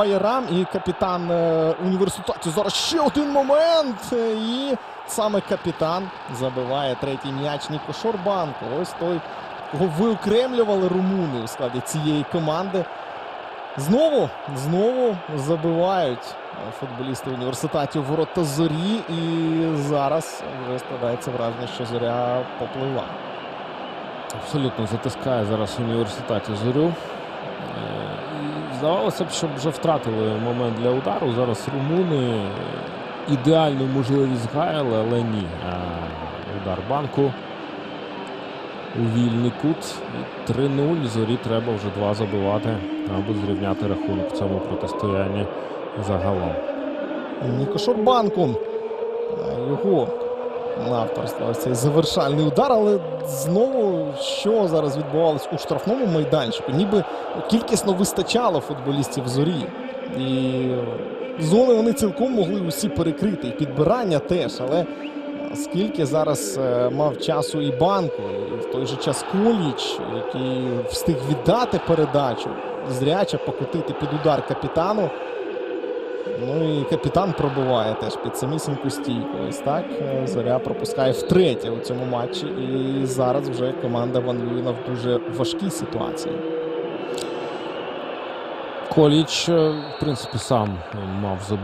Байрам і капітан е, університету. Зараз ще один момент. е, І саме капітан забиває третій м'яч Ніко Шорбанко. Ось той, кого виокремлювали румуни у складі цієї команди. Знову, знову забивають е, футболісти університетів ворота зорі. І зараз вже складається враження, що зоря поплила. Абсолютно затискає зараз університеті зорю. Здавалося б, щоб вже втратили момент для удару. Зараз румуни ідеальну можливість гаяли, але ні. Е, Удар банку у вільний кут. 3-0. Зорі треба вже два забивати, аби зрівняти рахунок в цьому протистоянні загалом. Ніко Шорбанку. е, Його авторство ось цей завершальний удар, але знову що зараз відбувалось у штрафному майданчику? Ніби кількісно вистачало футболістів зорі. І зони вони цілком могли усі перекрити. І підбирання теж. Але скільки зараз е, мав часу і банку, і в той же час Коліч, який встиг віддати передачу, зряче покотити під удар капітану. Ну і капітан пробиває теж під самісіньку стійку. Ось так Заря зоря пропускає втретє у цьому матчі. І зараз вже команда Ван Люїна в дуже важкій ситуації. Коліч, е, в принципі, сам мав забити.